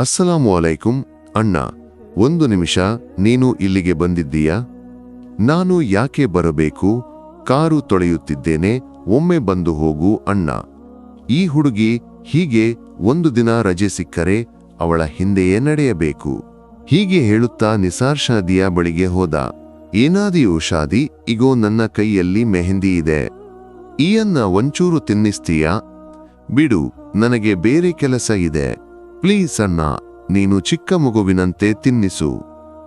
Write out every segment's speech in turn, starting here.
ಅಸ್ಸಲಾಮು ಅಲೈಕುಂ ಅಣ್ಣ, ಒಂದು ನಿಮಿಷ, ನೀನು ಇಲ್ಲಿಗೆ ಬಂದಿದ್ದೀಯಾ? ನಾನು ಯಾಕೆ ಬರಬೇಕು? ಕಾರು ತೊಳೆಯುತ್ತಿದ್ದೇನೆ, ಒಮ್ಮೆ ಬಂದು ಹೋಗು, ಅಣ್ಣ. ಈ ಹುಡುಗಿ ಹೀಗೆ ಒಂದು ದಿನ ರಜೆ ಸಿಕ್ಕರೆ ಅವಳ ಹಿಂದೆಯೇ ನಡೆಯಬೇಕು. ಹೀಗೆ ಹೇಳುತ್ತಾ ನಿಸಾರ್ ಶಾದಿಯ ಬಳಿಗೆ ಹೋದ. ಏನಾದಿಯೋ ಶಾದಿ? ಇಗೋ, ನನ್ನ ಕೈಯಲ್ಲಿ ಮೆಹಂದಿ ಇದೆ. ಈಯನ್ನ ಒಂಚೂರು ತಿನ್ನಿಸ್ತೀಯಾ? ಬಿಡು, ನನಗೆ ಬೇರೆ ಕೆಲಸ ಇದೆ. ಪ್ಲೀಸ್ ಅಣ್ಣ, ನೀನು ಚಿಕ್ಕ ಮಗುವಿನಂತೆ ತಿನ್ನಿಸು.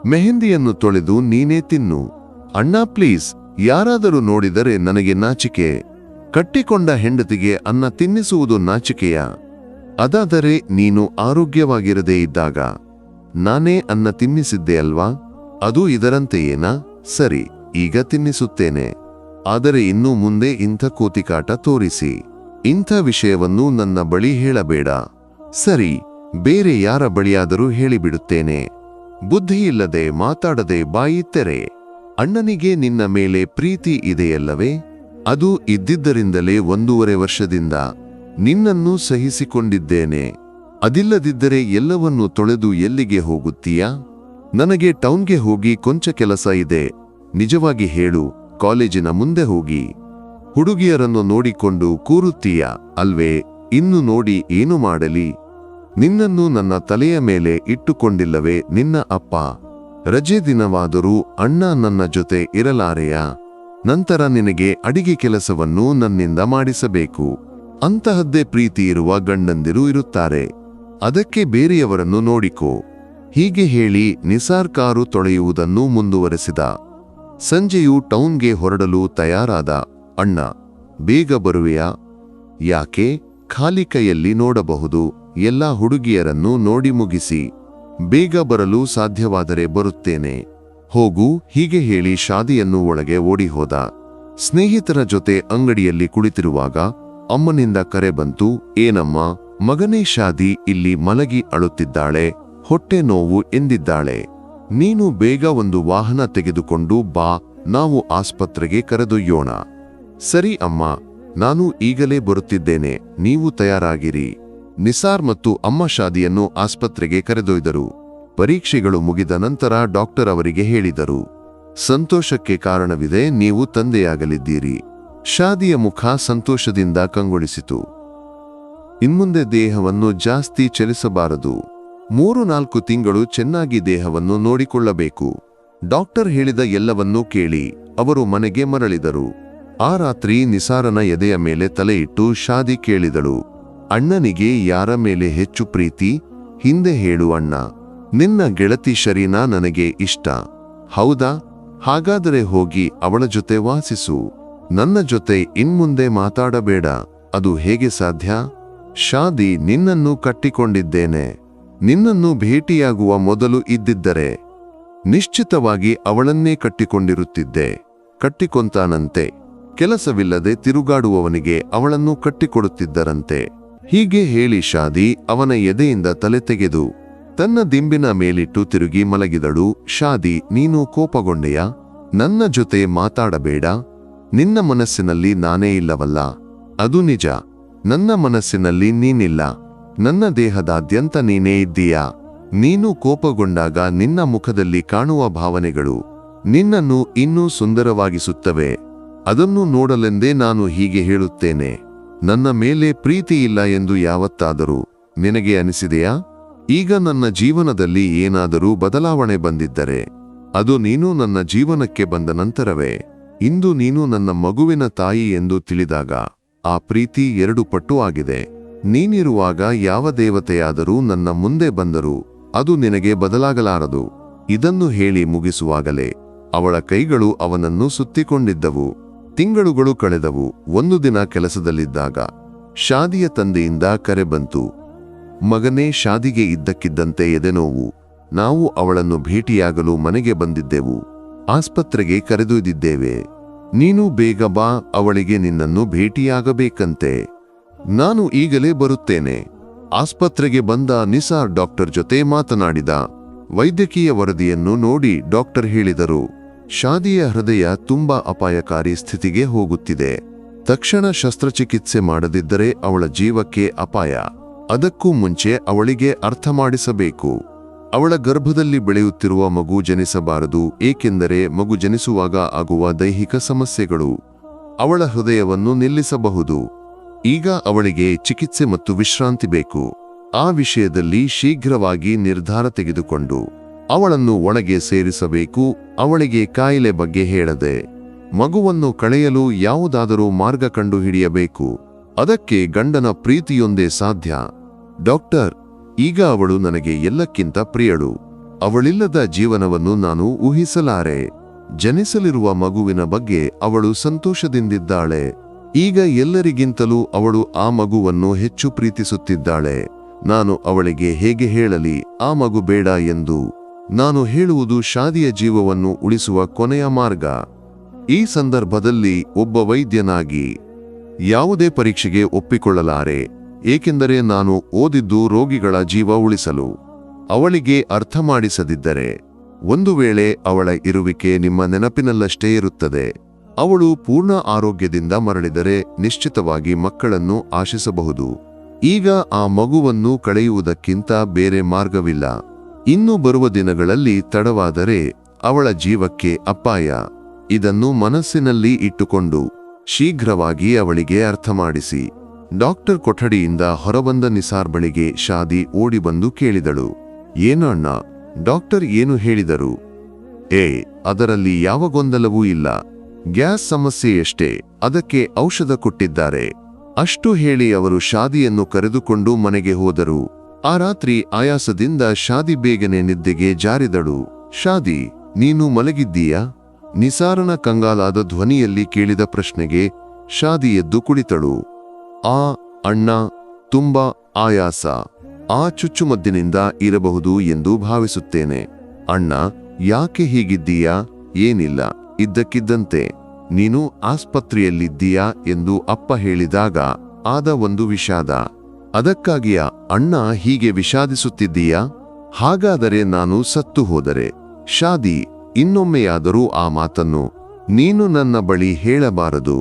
ಮೆಹಂದಿಯನ್ನು ತೊಳೆದು ನೀನೇ ತಿನ್ನು. ಅಣ್ಣ, ಪ್ಲೀಸ್, ಯಾರಾದರೂ ನೋಡಿದರೆ ನನಗೆ ನಾಚಿಕೆ. ಕಟ್ಟಿಕೊಂಡ ಹೆಂಡತಿಗೆ ಅನ್ನ ತಿನ್ನಿಸುವುದು ನಾಚಿಕೆಯ. ಅದಾದರೆ ನೀನು ಆರೋಗ್ಯವಾಗಿರದೇ ಇದ್ದಾಗ. ನಾನೇ ಅನ್ನ ತಿನ್ನಿಸಿದ್ದೆ ಅಲ್ವಾ? ಅದು ಇದರಂತೆಯೇನಾ? ಸರಿ, ಈಗ ತಿನ್ನಿಸುತ್ತೇನೆ. ಆದರೆ ಇನ್ನು ಮುಂದೆ ಇಂಥ ಕೋತಿಕಾಟ ತೋರಿಸಿ. ಇಂಥ ವಿಷಯವನ್ನು ನನ್ನ ಬಳಿ ಹೇಳಬೇಡ. ಸರಿ ಬೇರೆ ಯಾರ ಬಳಿಯಾದರೂ ಹೇಳಿಬಿಡುತ್ತೇನೆ. ಬುದ್ಧಿಯಿಲ್ಲದೆ ಮಾತಾಡದೆ ಬಾಯಿ ತೆರೆ. ಅಣ್ಣನಿಗೆ ನಿನ್ನ ಮೇಲೆ ಪ್ರೀತಿ ಇದೆಯಲ್ಲವೇ? ಅದು ಇದ್ದಿದ್ದರಿಂದಲೇ ಒಂದೂವರೆ ವರ್ಷದಿಂದ ನಿನ್ನನ್ನು ಸಹಿಸಿಕೊಂಡಿದ್ದೇನೆ. ಅದಿಲ್ಲದಿದ್ದರೆ ಎಲ್ಲವನ್ನೂ ತೊಳೆದು ಎಲ್ಲಿಗೆ ಹೋಗುತ್ತೀಯಾ? ನನಗೆ ಟೌನ್ಗೆ ಹೋಗಿ ಕೊಂಚ ಕೆಲಸ ಇದೆ. ನಿಜವಾಗಿ ಹೇಳು, ಕಾಲೇಜಿನ ಮುಂದೆ ಹೋಗಿ. ಹುಡುಗಿಯರನ್ನು ನೋಡಿಕೊಂಡು ಕೂರುತ್ತೀಯ? ಅಲ್ವೇ, ಇನ್ನು ನೋಡಿ ಏನು ಮಾಡಲಿ? ನಿನ್ನನ್ನು ನನ್ನ ತಲೆಯ ಮೇಲೆ ಇಟ್ಟುಕೊಂಡಿಲ್ಲವೇ ನಿನ್ನ ಅಪ್ಪ. ರಜೆ ದಿನವಾದರೂ ಅಣ್ಣ ನನ್ನ ಜೊತೆ ಇರಲಾರೆಯ? ನಂತರ ನಿನಗೆ ಅಡಿಗೆ ಕೆಲಸವನ್ನು ನನ್ನಿಂದ ಮಾಡಿಸಬೇಕು. ಅಂತಹದ್ದೇ ಪ್ರೀತಿ ಇರುವ ಗಂಡಂದಿರು ಇರುತ್ತಾರೆ. ಅದಕ್ಕೆ ಬೇರೆಯವರನ್ನು ನೋಡಿಕೋ. ಹೀಗೆ ಹೇಳಿ ನಿಸಾರ್ ಕಾರು ತೊಳೆಯುವುದನ್ನು ಮುಂದುವರೆಸಿದ. ಸಂಜೆಯು ಟೌನ್ಗೆ ಹೊರಡಲು ತಯಾರಾದ ಅಣ್ಣ. ಬೇಗ ಬರುವೆಯಾ? ಯಾಕೆ? ಖಾಲಿ ಕೈಯಲ್ಲಿ ನೋಡಬಹುದು. ಎಲ್ಲ ಹುಡುಗಿಯರನ್ನು ನೋಡಿ ಮುಗಿಸಿ, ಬೇಗ ಬರಲು ಸಾಧ್ಯವಾದರೆ ಬರುತ್ತೇನೆ. ಹೋಗು, ಹೀಗೆ ಹೇಳಿ ಶಾದಿಯನ್ನು ಒಳಗೆ ಓಡಿ ಹೋದ ಸ್ನೇಹಿತರ ಜೊತೆ ಅಂಗಡಿಯಲ್ಲಿ ಕುಳಿತಿರುವಾಗ ಅಮ್ಮನಿಂದ ಕರೆ ಬಂತು, ಏನಮ್ಮ, ಮಗನೇ ಶಾದಿ, ಇಲ್ಲಿ ಮಲಗಿ ಅಳುತ್ತಿದ್ದಾಳೆ, ಹೊಟ್ಟೆ ನೋವು ಎಂದಿದ್ದಾಳೆ. ನೀನು ಬೇಗ ಒಂದು ವಾಹನ ತೆಗೆದುಕೊಂಡು ಬಾ, ನಾವು ಆಸ್ಪತ್ರೆಗೆ ಕರೆದೊಯ್ಯೋಣ. ಸರಿ ಅಮ್ಮ, ನಾನು ಈಗಲೇ ಬರುತ್ತಿದ್ದೇನೆ, ನೀವು ತಯಾರಾಗಿರಿ. ನಿಸಾರ್ ಮತ್ತು ಅಮ್ಮ ಶಾದಿಯನ್ನು ಆಸ್ಪತ್ರೆಗೆ ಕರೆದೊಯ್ದರು. ಪರೀಕ್ಷೆಗಳು ಮುಗಿದ ನಂತರ ಡಾಕ್ಟರ್ ಅವರಿಗೆ ಹೇಳಿದರು. ಸಂತೋಷಕ್ಕೆ ಕಾರಣವಿದೆ, ನೀವು ತಂದೆಯಾಗಲಿದ್ದೀರಿ. ಶಾದಿಯ ಮುಖ ಸಂತೋಷದಿಂದ ಕಂಗೊಳಿಸಿತು. ಇನ್ಮುಂದೆ ದೇಹವನ್ನು ಜಾಸ್ತಿ ಚಲಿಸಬಾರದು. ಮೂರು ನಾಲ್ಕು ತಿಂಗಳು ಚೆನ್ನಾಗಿ ದೇಹವನ್ನು ನೋಡಿಕೊಳ್ಳಬೇಕು. ಡಾಕ್ಟರ್ ಹೇಳಿದ ಎಲ್ಲವನ್ನೂ ಕೇಳಿ ಅವರು ಮನೆಗೆ ಮರಳಿದರು. ಆ ರಾತ್ರಿ ನಿಸಾರನ ಎದೆಯ ಮೇಲೆ ತಲೆಯಿಟ್ಟು ಶಾದಿ ಕೇಳಿದಳು. ಅಣ್ಣನಿಗೆ ಯಾರ ಮೇಲೆ ಹೆಚ್ಚು ಪ್ರೀತಿ? ಹಿಂದೆ ಹೇಳು ಅಣ್ಣ. ನಿನ್ನ ಗೆಳತಿ ಶರೀನಾ ನನಗೆ ಇಷ್ಟ. ಹೌದಾ? ಹಾಗಾದರೆ ಹೋಗಿ ಅವಳ ಜೊತೆ ವಾಸಿಸು. ನನ್ನ ಜೊತೆ ಇನ್ಮುಂದೆ ಮಾತಾಡಬೇಡ. ಅದು ಹೇಗೆ ಸಾಧ್ಯ? ಶಾದಿ ನಿನ್ನನ್ನು ಕಟ್ಟಿಕೊಂಡಿದ್ದೇನೆ. ನಿನ್ನನ್ನು ಭೇಟಿಯಾಗುವ ಮೊದಲು ಇದ್ದಿದ್ದರೆ ನಿಶ್ಚಿತವಾಗಿ ಅವಳನ್ನೇ ಕಟ್ಟಿಕೊಂಡಿರುತ್ತಿದ್ದೆ. ಕಟ್ಟಿಕೊಂತಾನಂತೆ. ಕೆಲಸವಿಲ್ಲದೆ ತಿರುಗಾಡುವವನಿಗೆ ಅವಳನ್ನು ಕಟ್ಟಿಕೊಡುತ್ತಿದ್ದರಂತೆ. ಹೀಗೆ ಹೇಳಿ ಶಾದಿ ಅವನ ಎದೆಯಿಂದ ತಲೆ ತೆಗೆದು ತನ್ನ ದಿಂಬಿನ ಮೇಲಿಟ್ಟು ತಿರುಗಿ ಮಲಗಿದಳು. ಶಾದಿ, ನೀನು ಕೋಪಗೊಂಡೆಯ? ನನ್ನ ಜೊತೆ ಮಾತಾಡಬೇಡ. ನಿನ್ನ ಮನಸ್ಸಿನಲ್ಲಿ ನಾನೇ ಇಲ್ಲವಲ್ಲ. ಅದು ನಿಜ. ನನ್ನ ಮನಸ್ಸಿನಲ್ಲಿ ನೀನಿಲ್ಲ. ನನ್ನ ದೇಹದಾದ್ಯಂತ ನೀನೇ ಇದ್ದೀಯಾ? ನೀನು ಕೋಪಗೊಂಡಾಗ ನಿನ್ನ ಮುಖದಲ್ಲಿ ಕಾಣುವ ಭಾವನೆಗಳು ನಿನ್ನನ್ನು ಇನ್ನೂ ಸುಂದರವಾಗಿಸುತ್ತವೆ. ಅದನ್ನು ನೋಡಲೆಂದೇ ನಾನು ಹೀಗೆ ಹೇಳುತ್ತೇನೆ. ನನ್ನ ಮೇಲೆ ಪ್ರೀತಿ ಇಲ್ಲ ಎಂದು ಯಾವತ್ತಾದರೂ ನಿನಗೆ ಅನಿಸಿದೆಯಾ? ಈಗ ನನ್ನ ಜೀವನದಲ್ಲಿ ಏನಾದರೂ ಬದಲಾವಣೆ ಬಂದಿದ್ದರೆ, ಅದು ನೀನು ನನ್ನ ಜೀವನಕ್ಕೆ ಬಂದ ನಂತರವೇ. ಇಂದು ನೀನು ನನ್ನ ಮಗುವಿನ ತಾಯಿ ಎಂದು ತಿಳಿದಾಗ ಆ ಪ್ರೀತಿ ಎರಡು ಪಟ್ಟು ಆಗಿದೆ. ನೀನಿರುವಾಗ ಯಾವ ದೇವತೆಯಾದರೂ ನನ್ನ ಮುಂದೆ ಬಂದರೂ ಅದು ನಿನಗೆ ಬದಲಾಗಲಾರದು. ಇದನ್ನು ಹೇಳಿ ಮುಗಿಸುವಾಗಲೇ ಅವಳ ಕೈಗಳು ಅವನನ್ನು ಸುತ್ತಿಕೊಂಡಿದ್ದವು. ತಿಂಗಳುಗಳು ಕಳೆದವು. ಒಂದು ದಿನ ಕೆಲಸದಲ್ಲಿದ್ದಾಗ ಶಾದಿಯ ತಂದೆಯಿಂದ ಕರೆ ಬಂತು. ಮಗನೇ ಶಾದಿಗೆ ಇದ್ದಕ್ಕಿದ್ದಂತೆ ಎದೆನೋವು. ನಾವು ಅವಳನ್ನು ಭೇಟಿಯಾಗಲು ಮನೆಗೆ ಬಂದಿದ್ದೆವು. ಆಸ್ಪತ್ರೆಗೆ ಕರೆದೊಯ್ದಿದ್ದೇವೆ. ನೀನು ಬೇಗ ಬಾ, ಅವಳಿಗೆ ನಿನ್ನನ್ನು ಭೇಟಿಯಾಗಬೇಕಂತೆ. ನಾನು ಈಗಲೇ ಬರುತ್ತೇನೆ. ಆಸ್ಪತ್ರೆಗೆ ಬಂದ ನಿಸಾರ್ ಡಾಕ್ಟರ್ ಜೊತೆ ಮಾತನಾಡಿದ. ವೈದ್ಯಕೀಯ ವರದಿಯನ್ನು ನೋಡಿ ಡಾಕ್ಟರ್ ಹೇಳಿದರು. ಶಾದಿಯ ಹೃದಯ ತುಂಬಾ ಅಪಾಯಕಾರಿ ಸ್ಥಿತಿಗೆ ಹೋಗುತ್ತಿದೆ. ತಕ್ಷಣ ಶಸ್ತ್ರಚಿಕಿತ್ಸೆ ಮಾಡದಿದ್ದರೆ ಅವಳ ಜೀವಕ್ಕೆ ಅಪಾಯ. ಅದಕ್ಕೂ ಮುಂಚೆ ಅವಳಿಗೆ ಅರ್ಥ ಮಾಡಿಸಬೇಕು. ಅವಳ ಗರ್ಭದಲ್ಲಿ ಬೆಳೆಯುತ್ತಿರುವ ಮಗು ಜನಿಸಬಾರದು, ಏಕೆಂದರೆ ಮಗು ಜನಿಸುವಾಗ ಆಗುವ ದೈಹಿಕ ಸಮಸ್ಯೆಗಳು. ಅವಳ ಹೃದಯವನ್ನು ನಿಲ್ಲಿಸಬಹುದು. ಈಗ ಅವಳಿಗೆ ಚಿಕಿತ್ಸೆ ಮತ್ತು ವಿಶ್ರಾಂತಿ ಬೇಕು. ಆ ವಿಷಯದಲ್ಲಿ ಶೀಘ್ರವಾಗಿ ನಿರ್ಧಾರ ತೆಗೆದುಕೊಂಡು. ಅವಳನ್ನು ಒಳಗೆ ಸೇರಿಸಬೇಕು, ಅವಳಿಗೆ ಕಾಯಿಲೆ ಬಗ್ಗೆ ಹೇಳದೆ. ಮಗುವನ್ನು ಕಳೆಯಲು ಯಾವುದಾದರೂ ಮಾರ್ಗ ಕಂಡುಹಿಡಿಯಬೇಕು. ಅದಕ್ಕೆ ಗಂಡನ ಪ್ರೀತಿಯೊಂದೇ ಸಾಧ್ಯ. ಡಾಕ್ಟರ್, ಈಗ ಅವಳು ನನಗೆ ಎಲ್ಲಕ್ಕಿಂತ ಪ್ರಿಯಳು. ಅವಳಿಲ್ಲದ ಜೀವನವನ್ನು ನಾನು ಊಹಿಸಲಾರೆ. ಜನಿಸಲಿರುವ ಮಗುವಿನ ಬಗ್ಗೆ ಅವಳು ಸಂತೋಷದಿಂದಿದ್ದಾಳೆ. ಈಗ ಎಲ್ಲರಿಗಿಂತಲೂ ಅವಳು ಆ ಮಗುವನ್ನು ಹೆಚ್ಚು ಪ್ರೀತಿಸುತ್ತಿದ್ದಾಳೆ. ನಾನು ಅವಳಿಗೆ ಹೇಗೆ ಹೇಳಲಿ, ಆ ಮಗು ಬೇಡ ಎಂದು. ನಾನು ಹೇಳುವುದು ಶಾದಿಯ ಜೀವವನ್ನು ಉಳಿಸುವ ಕೊನೆಯ ಮಾರ್ಗ. ಈ ಸಂದರ್ಭದಲ್ಲಿ ಒಬ್ಬ ವೈದ್ಯನಾಗಿ ಯಾವುದೇ ಪರೀಕ್ಷೆಗೆ ಒಪ್ಪಿಕೊಳ್ಳಲಾರೆ, ಏಕೆಂದರೆ ನಾನು ಓದಿದ್ದು ರೋಗಿಗಳ ಜೀವ ಉಳಿಸಲು. ಅವಳಿಗೆ ಅರ್ಥ ಮಾಡಿಸದಿದ್ದರೆ ಒಂದು ವೇಳೆ ಅವಳ ಇರುವಿಕೆ ನಿಮ್ಮ ನೆನಪಿನಲ್ಲಷ್ಟೇ ಇರುತ್ತದೆ. ಅವಳು ಪೂರ್ಣ ಆರೋಗ್ಯದಿಂದ ಮರಳಿದರೆ ನಿಶ್ಚಿತವಾಗಿ ಮಕ್ಕಳನ್ನು ಆಶಿಸಬಹುದು. ಈಗ ಆ ಮಗುವನ್ನು ಕಳೆಯುವುದಕ್ಕಿಂತ ಬೇರೆ ಮಾರ್ಗವಿಲ್ಲ. ಇನ್ನು ಬರುವ ದಿನಗಳಲ್ಲಿ ತಡವಾದರೆ ಅವಳ ಜೀವಕ್ಕೆ ಅಪಾಯ. ಇದನ್ನು ಮನಸ್ಸಿನಲ್ಲಿ ಇಟ್ಟುಕೊಂಡು ಶೀಘ್ರವಾಗಿ ಅವಳಿಗೆ ಅರ್ಥ ಮಾಡಿಸಿ ಡಾಕ್ಟರ್ ಕೊಠಡಿಯಿಂದ ಹೊರಬಂದ ನಿಸಾರ್ ಬಳಿಗೆ ಶಾದಿ ಓಡಿಬಂದು ಕೇಳಿದಳು. ಏನು ಅಣ್ಣ? ಡಾಕ್ಟರ್ ಏನು ಹೇಳಿದರು? ಏ, ಅದರಲ್ಲಿ ಯಾವ ಗೊಂದಲವೂ ಇಲ್ಲ. ಗ್ಯಾಸ್ ಸಮಸ್ಯೆಯಷ್ಟೇ ಅದಕ್ಕೆ ಔಷಧ ಕೊಟ್ಟಿದ್ದಾರೆ. ಅಷ್ಟು ಹೇಳಿ ಅವರು ಶಾದಿಯನ್ನು ಕರೆದುಕೊಂಡು ಮನೆಗೆ ಹೋದರು. ಆ ರಾತ್ರಿ ಆಯಾಸದಿಂದ ಶಾದಿ ಬೇಗನೆ ನಿದ್ದೆಗೆ ಜಾರಿದಳು. ಶಾದಿ, ನೀನು ಮಲಗಿದ್ದೀಯಾ? ನಿಸಾರನ ಕಂಗಾಲಾದ ಧ್ವನಿಯಲ್ಲಿ ಕೇಳಿದ ಪ್ರಶ್ನೆಗೆ ಶಾದಿ ಎದ್ದು ಕುಳಿತಳು. ಆ, ಅಣ್ಣ, ತುಂಬಾ ಆಯಾಸ. ಆ ಚುಚ್ಚುಮದ್ದಿನಿಂದ ಇರಬಹುದು ಎಂದು ಭಾವಿಸುತ್ತೇನೆ. ಅಣ್ಣ, ಯಾಕೆ ಹೀಗಿದ್ದೀಯಾ? ಏನಿಲ್ಲ, ಇದ್ದಕ್ಕಿದ್ದಂತೆ. ನೀನು ಆಸ್ಪತ್ರೆಯಲ್ಲಿದ್ದೀಯಾ? ಎಂದು ಅಪ್ಪ ಹೇಳಿದಾಗ ಆದ ಒಂದು ವಿಷಾದ. ಅದಕ್ಕಾಗಿಯ ಅಣ್ಣ ಹೀಗೆ ವಿಷಾದಿಸುತ್ತಿದ್ದೀಯಾ? ಹಾಗಾದರೆ ನಾನು ಸತ್ತು ಹೋದರೆ. ಶಾದಿ, ಇನ್ನೊಮ್ಮೆಯಾದರೂ ಆ ಮಾತನ್ನು ನೀನು ನನ್ನ ಬಳಿ ಹೇಳಬಾರದು.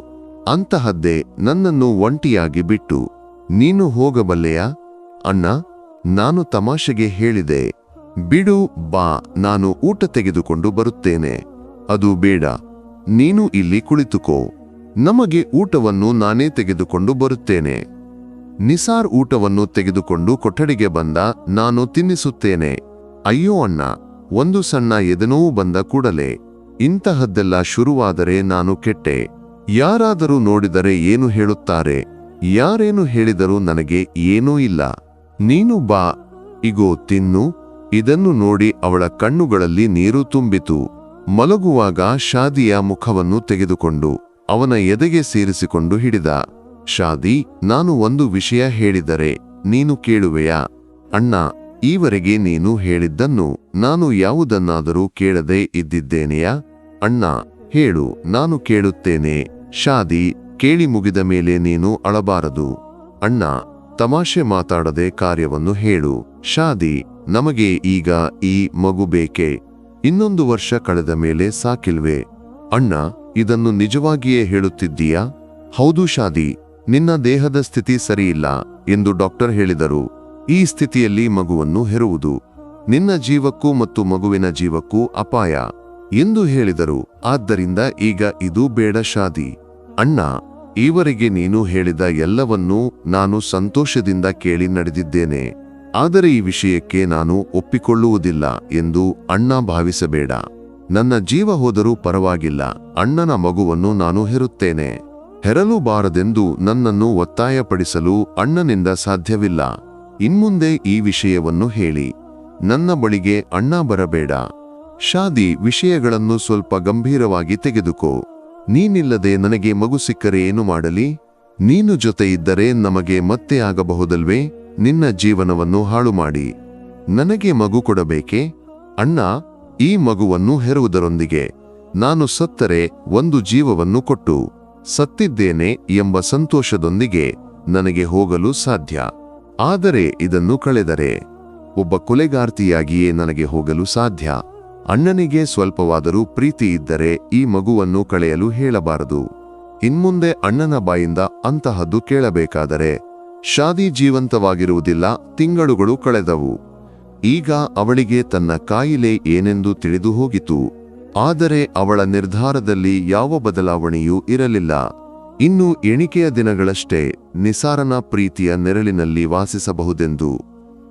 ಅಂತಹದ್ದೇ ನನ್ನನ್ನು ಒಂಟಿಯಾಗಿ ಬಿಟ್ಟು ನೀನು ಹೋಗಬಲ್ಲೆಯಾ? ಅಣ್ಣ, ನಾನು ತಮಾಷೆಗೆ ಹೇಳಿದೆ, ಬಿಡು, ಬಾ, ನಾನು ಊಟ ತೆಗೆದುಕೊಂಡು ಬರುತ್ತೇನೆ. ಅದು ಬೇಡ, ನೀನು ಇಲ್ಲಿ ಕುಳಿತುಕೋ. ನಮಗೆ ಊಟವನ್ನು ನಾನೇ ತೆಗೆದುಕೊಂಡು ಬರುತ್ತೇನೆ. ನಿಸಾರ್ ಊಟವನ್ನು ತೆಗೆದುಕೊಂಡು ಕೊಠಡಿಗೆ ಬಂದ, ನಾನು ತಿನ್ನಿಸುತ್ತೇನೆ. ಅಯ್ಯೋ ಅಣ್ಣ, ಒಂದು ಸಣ್ಣ ಎದೆನೋವು ಬಂದ ಕೂಡಲೇ. ಇಂತಹದ್ದೆಲ್ಲ ಶುರುವಾದರೆ ನಾನು ಕೆಟ್ಟೆ. ಯಾರಾದರೂ ನೋಡಿದರೆ ಏನು ಹೇಳುತ್ತಾರೆ? ಯಾರೇನು ಹೇಳಿದರೂ ನನಗೆ ಏನೂ ಇಲ್ಲ. ನೀನು ಬಾ. ಇಗೋ, ತಿನ್ನು. ಇದನ್ನು ನೋಡಿ ಅವಳ ಕಣ್ಣುಗಳಲ್ಲಿ ನೀರು ತುಂಬಿತು. ಮಲಗುವಾಗ ಶಾದಿಯ ಮುಖವನ್ನು ತೆಗೆದುಕೊಂಡು ಅವನ ಎದೆಗೆ ಸೇರಿಸಿಕೊಂಡು ಹಿಡಿದ. ಶಾದಿ, ನಾನು ಒಂದು ವಿಷಯ ಹೇಳಿದರೆ ನೀನು ಕೇಳುವೆಯಾ? ಅಣ್ಣ, ಈವರೆಗೆ ನೀನು ಹೇಳಿದ್ದನ್ನು ನಾನು ಯಾವುದನ್ನಾದರೂ ಕೇಳದೆ ಇದ್ದಿದ್ದೇನೆಯಾ? ಅಣ್ಣ, ಹೇಳು, ನಾನು ಕೇಳುತ್ತೇನೆ. ಶಾದಿ, ಕೇಳಿ ಮುಗಿದ ಮೇಲೆ ನೀನು ಅಳಬಾರದು. ಅಣ್ಣ, ತಮಾಷೆ ಮಾತಾಡದೆ ಕಾರ್ಯವನ್ನು ಹೇಳು. ಶಾದಿ, ನಮಗೆ ಈಗ ಈ ಮಗು ಬೇಕೆ? ಇನ್ನೊಂದು ವರ್ಷ ಕಳೆದ ಮೇಲೆ ಸಾಕಿಲ್ವೆ? ಅಣ್ಣ, ಇದನ್ನು ನಿಜವಾಗಿಯೇ ಹೇಳುತ್ತಿದ್ದೀಯಾ? ಹೌದು ಶಾದಿ ನಿನ್ನ ದೇಹದ ಸ್ಥಿತಿ ಸರಿಯಿಲ್ಲ ಎಂದು ಡಾಕ್ಟರ್ ಹೇಳಿದರು. ಈ ಸ್ಥಿತಿಯಲ್ಲಿ ಮಗುವನ್ನು ಹೆರುವುದು. ನಿನ್ನ ಜೀವಕ್ಕೂ ಮತ್ತು ಮಗುವಿನ ಜೀವಕ್ಕೂ ಅಪಾಯ ಎಂದು ಹೇಳಿದರು. ಆದ್ದರಿಂದ ಈಗ ಇದು ಬೇಡ ಶಾದಿ. ಅಣ್ಣ, ಈವರೆಗೆ ನೀನು ಹೇಳಿದ ಎಲ್ಲವನ್ನೂ ನಾನು ಸಂತೋಷದಿಂದ ಕೇಳಿ ನಡೆದಿದ್ದೇನೆ. ಆದರೆ ಈ ವಿಷಯಕ್ಕೆ ನಾನು ಒಪ್ಪಿಕೊಳ್ಳುವುದಿಲ್ಲ ಎಂದು ಅಣ್ಣ ಭಾವಿಸಬೇಡ. ನನ್ನ ಜೀವ ಹೋದರೂ ಪರವಾಗಿಲ್ಲ. ಅಣ್ಣನ ಮಗುವನ್ನು ನಾನು ಹೆರುತ್ತೇನೆ. ಹೆರಲು ಬಾರದೆಂದು ನನ್ನನ್ನು ಒತ್ತಾಯಪಡಿಸಲು ಅಣ್ಣನಿಂದ ಸಾಧ್ಯವಿಲ್ಲ. ಇನ್ಮುಂದೆ ಈ ವಿಷಯವನ್ನು ಹೇಳಿ. ನನ್ನ ಬಳಿಗೆ ಅಣ್ಣ ಬರಬೇಡ. ಶಾದಿ ವಿಷಯಗಳನ್ನು ಸ್ವಲ್ಪ ಗಂಭೀರವಾಗಿ ತೆಗೆದುಕೋ. ನೀನಿಲ್ಲದೆ ನನಗೆ ಮಗು ಸಿಕ್ಕರೆ ಏನು ಮಾಡಲಿ? ನೀನು ಜೊತೆ ಇದ್ದರೆ ನಮಗೆ ಮತ್ತೆ ಆಗಬಹುದಲ್ವೇ? ನಿನ್ನ ಜೀವನವನ್ನು ಹಾಳು ಮಾಡಿ ನನಗೆ ಮಗು ಕೊಡಬೇಕೆ? ಅಣ್ಣ, ಈ ಮಗುವನ್ನು ಹೆರುವುದರೊಂದಿಗೆ. ನಾನು ಸತ್ತರೆ ಒಂದು ಜೀವವನ್ನು ಕೊಟ್ಟು. ಸತ್ತಿದ್ದೇನೆ ಎಂಬ ಸಂತೋಷದೊಂದಿಗೆ ನನಗೆ ಹೋಗಲು ಸಾಧ್ಯ. ಆದರೆ ಇದನ್ನು ಕಳೆದರೆ ಒಬ್ಬ ಕೊಲೆಗಾರ್ತಿಯಾಗಿಯೇ ನನಗೆ ಹೋಗಲು ಸಾಧ್ಯ. ಅಣ್ಣನಿಗೆ ಸ್ವಲ್ಪವಾದರೂ ಪ್ರೀತಿ ಇದ್ದರೆ ಈ ಮಗುವನ್ನು ಕಳೆಯಲು ಹೇಳಬಾರದು. ಇನ್ಮುಂದೆ ಅಣ್ಣನ ಬಾಯಿಂದ ಅಂತಹದ್ದು ಕೇಳಬೇಕಾದರೆ ಶಾದಿ ಜೀವಂತವಾಗಿರುವುದಿಲ್ಲ, ತಿಂಗಳುಗಳು ಕಳೆದವು. ಈಗ ಅವಳಿಗೆ ತನ್ನ ಕಾಯಿಲೆ ಏನೆಂದು ತಿಳಿದು ಹೋಗಿತು. ಆದರೆ ಅವಳ ನಿರ್ಧಾರದಲ್ಲಿ ಯಾವ ಬದಲಾವಣೆಯೂ ಇರಲಿಲ್ಲ. ಇನ್ನು ಎಣಿಕೆಯ ದಿನಗಳಷ್ಟೇ ನಿಸಾರನ ಪ್ರೀತಿಯ ನೆರಳಿನಲ್ಲಿ ವಾಸಿಸಬಹುದೆಂದು.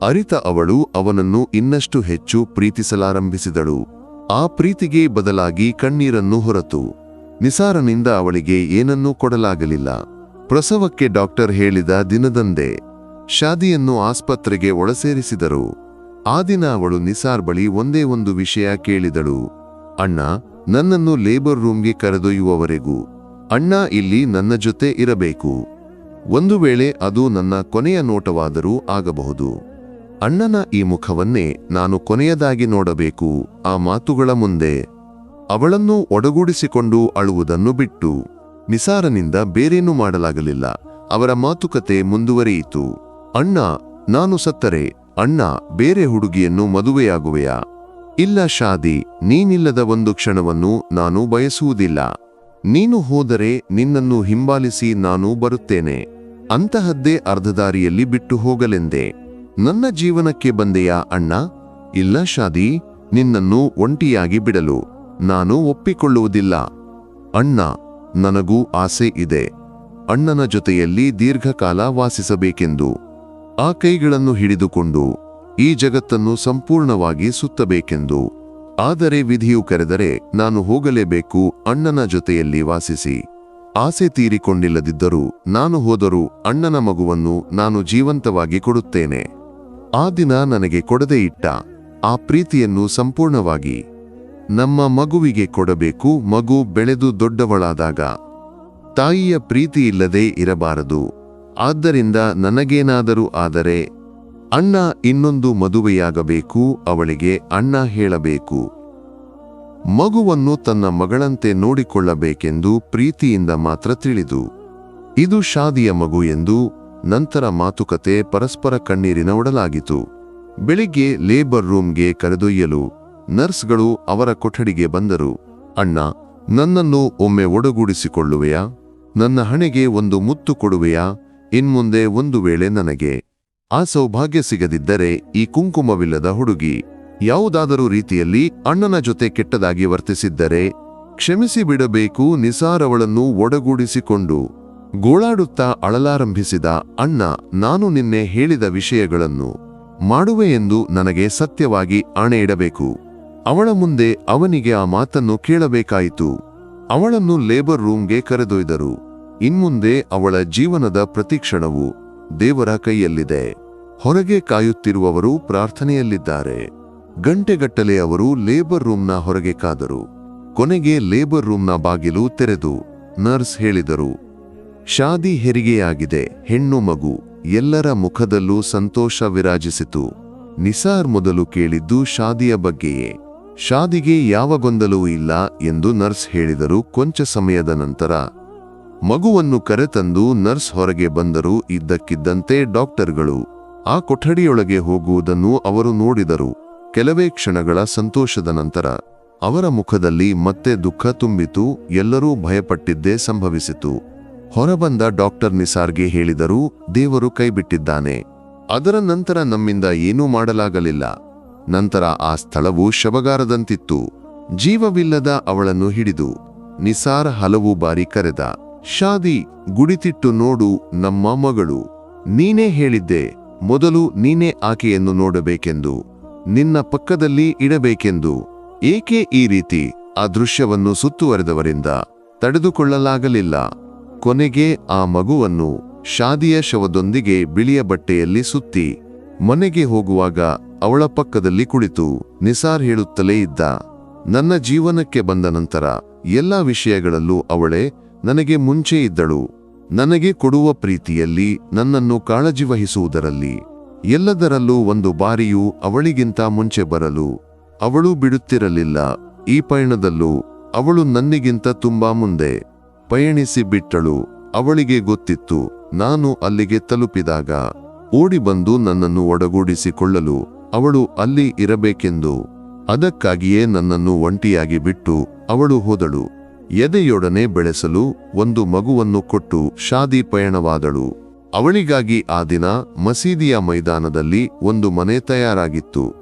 ಅರಿತ ಅವಳು ಅವನನ್ನು ಇನ್ನಷ್ಟು ಹೆಚ್ಚು ಪ್ರೀತಿಸಲಾರಂಭಿಸಿದಳು. ಆ ಪ್ರೀತಿಗೆ ಬದಲಾಗಿ ಕಣ್ಣೀರನ್ನು ಹೊರತು. ನಿಸಾರನಿಂದ ಅವಳಿಗೆ ಏನನ್ನೂ ಕೊಡಲಾಗಲಿಲ್ಲ. ಪ್ರಸವಕ್ಕೆ ಡಾಕ್ಟರ್ ಹೇಳಿದ ದಿನದಂದೇ ಶಾದಿಯನ್ನು ಆಸ್ಪತ್ರೆಗೆ ಒಳಸೇರಿಸಿದರು. ಆ ದಿನ ಅವಳು ನಿಸಾರ್ ಬಳಿ ಒಂದೇ ಒಂದು ವಿಷಯ ಕೇಳಿದಳು. ಅಣ್ಣ, ನನ್ನನ್ನು ಲೇಬರ್ ರೂಮ್ಗೆ ಕರೆದೊಯ್ಯುವವರೆಗೂ ಅಣ್ಣ ಇಲ್ಲಿ ನನ್ನ ಜೊತೆ ಇರಬೇಕು. ಒಂದು ವೇಳೆ ಅದು ನನ್ನ ಕೊನೆಯ ನೋಟವಾದರೂ ಆಗಬಹುದು. ಅಣ್ಣನ ಈ ಮುಖವನ್ನೇ ನಾನು ಕೊನೆಯದಾಗಿ ನೋಡಬೇಕು, ಆ ಮಾತುಗಳ ಮುಂದೆ. ಅವಳನ್ನು ಒಡಗೂಡಿಸಿಕೊಂಡು ಅಳುವುದನ್ನು ಬಿಟ್ಟು. ನಿಸಾರನಿಂದ ಬೇರೇನೂ ಮಾಡಲಾಗಲಿಲ್ಲ. ಅವರ ಮಾತುಕತೆ ಮುಂದುವರಿಯಿತು. ಅಣ್ಣ, ನಾನು ಸತ್ತರೆ. ಅಣ್ಣ, ಬೇರೆ ಹುಡುಗಿಯನ್ನು ಮದುವೆಯಾಗುವೆಯಾ? ಇಲ್ಲ ಶಾದಿ, ನೀನಿಲ್ಲದ ಒಂದು ಕ್ಷಣವನ್ನು ನಾನು ಬಯಸುವುದಿಲ್ಲ. ನೀನು ಹೋದರೆ ನಿನ್ನನ್ನು ಹಿಂಬಾಲಿಸಿ ನಾನು ಬರುತ್ತೇನೆ. ಅಂತಹದ್ದೇ ಅರ್ಧದಾರಿಯಲ್ಲಿ ಬಿಟ್ಟು ಹೋಗಲೆಂದೆ. ನನ್ನ ಜೀವನಕ್ಕೆ ಬಂದೆಯಾ ಅಣ್ಣ? ಇಲ್ಲ ಶಾದಿ, ನಿನ್ನನ್ನು ಒಂಟಿಯಾಗಿ ಬಿಡಲು ನಾನು ಒಪ್ಪಿಕೊಳ್ಳುವುದಿಲ್ಲ. ಅಣ್ಣ, ನನಗೂ ಆಸೆ ಇದೆ. ಅಣ್ಣನ ಜೊತೆಯಲ್ಲಿ ದೀರ್ಘಕಾಲ ವಾಸಿಸಬೇಕೆಂದು. ಆ ಕೈಗಳನ್ನು ಹಿಡಿದುಕೊಂಡು ಈ ಜಗತ್ತನ್ನು ಸಂಪೂರ್ಣವಾಗಿ ಸುತ್ತಬೇಕೆಂದು. ಆದರೆ ವಿಧಿಯು ಕರೆದರೆ ನಾನು ಹೋಗಲೇಬೇಕು, ಅಣ್ಣನ ಜೊತೆಯಲ್ಲಿ ವಾಸಿಸಿ. ಆಸೆ ತೀರಿಕೊಂಡಿಲ್ಲದಿದ್ದರೂ ನಾನು ಹೋದರೂ ಅಣ್ಣನ ಮಗುವನ್ನು ನಾನು ಜೀವಂತವಾಗಿ ಕೊಡುತ್ತೇನೆ. ಆ ದಿನ ನನಗೆ ಕೊಡದೇ ಇಟ್ಟ. ಆ ಪ್ರೀತಿಯನ್ನು ಸಂಪೂರ್ಣವಾಗಿ ನಮ್ಮ ಮಗುವಿಗೆ ಕೊಡಬೇಕು, ಮಗು ಬೆಳೆದು ದೊಡ್ಡವಳಾದಾಗ. ತಾಯಿಯ ಪ್ರೀತಿ ಇಲ್ಲದೆ ಇರಬಾರದು. ಆದ್ದರಿಂದ ನನಗೇನಾದರೂ ಆದರೆ ಅಣ್ಣ ಇನ್ನೊಂದು ಮದುವೆಯಾಗಬೇಕು, ಅವಳಿಗೆ ಅಣ್ಣ ಹೇಳಬೇಕು. ಮಗುವನ್ನು ತನ್ನ ಮಗಳಂತೆ ನೋಡಿಕೊಳ್ಳಬೇಕೆಂದು ಪ್ರೀತಿಯಿಂದ ಮಾತ್ರ ತಿಳಿದು, ಇದು ಶಾದಿಯ ಮಗು ಎಂದು ನಂತರ ಮಾತುಕತೆ ಪರಸ್ಪರ ಕಣ್ಣೀರಿನ ಒಡಲಾಗಿತು. ಬೆಳಿಗ್ಗೆ ಲೇಬರ್ ರೂಮ್ಗೆ ಕರೆದೊಯ್ಯಲು ನರ್ಸ್ಗಳು ಅವರ ಕೊಠಡಿಗೆ ಬಂದರು. ಅಣ್ಣ, ನನ್ನನ್ನು ಒಮ್ಮೆ ಒಡಗೂಡಿಸಿಕೊಳ್ಳುವೆಯಾ? ನನ್ನ ಹಣೆಗೆ ಒಂದು ಮುತ್ತು ಕೊಡುವೆಯಾ? ಇನ್ಮುಂದೆ ಒಂದು ವೇಳೆ ನನಗೆ ಆ ಸೌಭಾಗ್ಯ ಸಿಗದಿದ್ದರೆ ಈ ಕುಂಕುಮವಿಲ್ಲದ ಹುಡುಗಿ ಯಾವುದಾದರೂ ರೀತಿಯಲ್ಲಿ ಅಣ್ಣನ ಜೊತೆ ಕೆಟ್ಟದಾಗಿ ವರ್ತಿಸಿದ್ದರೆ ಕ್ಷಮಿಸಿ ಬಿಡಬೇಕು ನಿಸಾರವಳನ್ನು ಒಡಗೂಡಿಸಿಕೊಂಡು ಗೋಳಾಡುತ್ತಾ ಅಳಲಾರಂಭಿಸಿದ ಅಣ್ಣ, ನಾನು ನಿನ್ನೆ ಹೇಳಿದ ವಿಷಯಗಳನ್ನು ಮಾಡುವೆ ಎಂದು ನನಗೆ ಸತ್ಯವಾಗಿ ಆಣೆ ಇಡಬೇಕು. ಅವಳ ಮುಂದೆ ಅವನಿಗೆ ಆ ಮಾತನ್ನು ಕೇಳಬೇಕಾಯಿತು. ಅವಳನ್ನು ಲೇಬರ್ ರೂಮ್ಗೆ ಕರೆದೊಯ್ದರು. ಇನ್ಮುಂದೆ ಅವಳ ಜೀವನದ ಪ್ರತಿಕ್ಷಣವು ದೇವರ ಕೈಯಲ್ಲಿದೆ. ಹೊರಗೆ ಕಾಯುತ್ತಿರುವವರು ಪ್ರಾರ್ಥನೆಯಲ್ಲಿದ್ದಾರೆ. ಗಂಟೆಗಟ್ಟಲೆ ಅವರು ಲೇಬರ್ ರೂಮ್ನ ಹೊರಗೆ ಕಾದರು. ಕೊನೆಗೆ ಲೇಬರ್ ರೂಮ್ನ ಬಾಗಿಲು ತೆರೆದು, ನರ್ಸ್ ಹೇಳಿದರು, ಶಾದಿ ಹೆರಿಗೆಯಾಗಿದೆ, ಹೆಣ್ಣು ಮಗು, ಎಲ್ಲರ ಮುಖದಲ್ಲೂ ಸಂತೋಷ ವಿರಾಜಿಸಿತು. ನಿಸಾರ್ ಮೊದಲು ಕೇಳಿದ್ದು ಶಾದಿಯ ಬಗ್ಗೆಯೇ. ಶಾದಿಗೆ ಯಾವ ಗೊಂದಲವೂ ಇಲ್ಲ ಎಂದು ನರ್ಸ್ ಹೇಳಿದರು. ಕೊಂಚ ಸಮಯದ ನಂತರ ಮಗುವನ್ನು ಕರೆತಂದು ನರ್ಸ್ ಹೊರಗೆ ಬಂದರು. ಇದ್ದಕ್ಕಿದ್ದಂತೆ ಡಾಕ್ಟರ್ಗಳು ಆ ಕೊಠಡಿಯೊಳಗೆ ಹೋಗುವುದನ್ನು ಅವರು ನೋಡಿದರು. ಕೆಲವೇ ಕ್ಷಣಗಳ ಸಂತೋಷದ ನಂತರ, ಅವರ ಮುಖದಲ್ಲಿ ಮತ್ತೆ ದುಃಖ ತುಂಬಿತು, ಎಲ್ಲರೂ ಭಯಪಟ್ಟಿದ್ದೇ ಸಂಭವಿಸಿತು. ಹೊರಬಂದ ಡಾಕ್ಟರ್ ನಿಸಾರ್ಗೆ ಹೇಳಿದರು, ದೇವರು ಕೈಬಿಟ್ಟಿದ್ದಾನೆ. ಅದರ ನಂತರ ನಮ್ಮಿಂದ ಏನೂ ಮಾಡಲಾಗಲಿಲ್ಲ. ನಂತರ ಆ ಸ್ಥಳವು ಶವಗಾರದಂತಿತ್ತು. ಜೀವವಿಲ್ಲದ ಅವಳನ್ನು ಹಿಡಿದು, ನಿಸಾರ್ ಹಲವು ಬಾರಿ ಕರೆದ, ಶಾದಿ ಗುಡಿತಿಟ್ಟು ನೋಡು, ನಮ್ಮ ಮಗಳು. ನೀನೇ ಹೇಳಿದ್ದೆ. ಮೊದಲು ನೀನೇ ಆಕೆಯನ್ನು ನೋಡಬೇಕೆಂದು, ನಿನ್ನ ಪಕ್ಕದಲ್ಲಿ ಇಡಬೇಕೆಂದು. ಏಕೆ ಈ ರೀತಿ ಆ ದೃಶ್ಯವನ್ನು ಸುತ್ತುವರೆದವರಿಂದ ತಡೆದುಕೊಳ್ಳಲಾಗಲಿಲ್ಲ? ಕೊನೆಗೆ ಆ ಮಗುವನ್ನು ಶಾದಿಯ ಶವದೊಂದಿಗೆ ಬಿಳಿಯ ಬಟ್ಟೆಯಲ್ಲಿ ಸುತ್ತಿ, ಮನೆಗೆ ಹೋಗುವಾಗ ಅವಳ ಪಕ್ಕದಲ್ಲಿ ಕುಳಿತು ನಿಸಾರ್ ಹೇಳುತ್ತಲೇ ಇದ್ದ, ನನ್ನ ಜೀವನಕ್ಕೆ ಬಂದ ನಂತರ ಎಲ್ಲ ವಿಷಯಗಳಲ್ಲೂ ಅವಳೇ ನನಗೆ ಮುಂಚೆ ಇದ್ದಳು. ನನಗೆ ಕೊಡುವ ಪ್ರೀತಿಯಲ್ಲಿ ನನ್ನನ್ನು ಕಾಳಜಿ ವಹಿಸುವುದರಲ್ಲಿ ಎಲ್ಲದರಲ್ಲೂ ಒಂದು ಬಾರಿಯೂ ಅವಳಿಗಿಂತ ಮುಂಚೆ ಬರಲು ಅವಳು ಬಿಡುತ್ತಿರಲಿಲ್ಲ. ಈ ಪಯಣದಲ್ಲೂ ಅವಳು ನನ್ನಿಗಿಂತ ತುಂಬಾ ಮುಂದೆ ಪಯಣಿಸಿ ಬಿಟ್ಟಳು. ಅವಳಿಗೆ ಗೊತ್ತಿತ್ತು, ನಾನು ಅಲ್ಲಿಗೆ ತಲುಪಿದಾಗ ಓಡಿ ಬಂದು ನನ್ನನ್ನು ಒಡಗೂಡಿಸಿಕೊಳ್ಳಲು ಅವಳು ಅಲ್ಲಿ ಇರಬೇಕೆಂದು. ಅದಕ್ಕಾಗಿಯೇ ನನ್ನನ್ನು ಒಂಟಿಯಾಗಿ ಬಿಟ್ಟು ಅವಳು ಹೋದಳು. ಎದೆಯೊಡನೆ ಬೆಳೆಸಲು ಒಂದು ಮಗುವನ್ನು ಕೊಟ್ಟು ಶಾದಿ ಪಯಣವಾದಳು. ಅವಳಿಗಾಗಿ ಆ ದಿನ ಮಸೀದಿಯ ಮೈದಾನದಲ್ಲಿ ಒಂದು ಮನೆ ತಯಾರಾಗಿತ್ತು.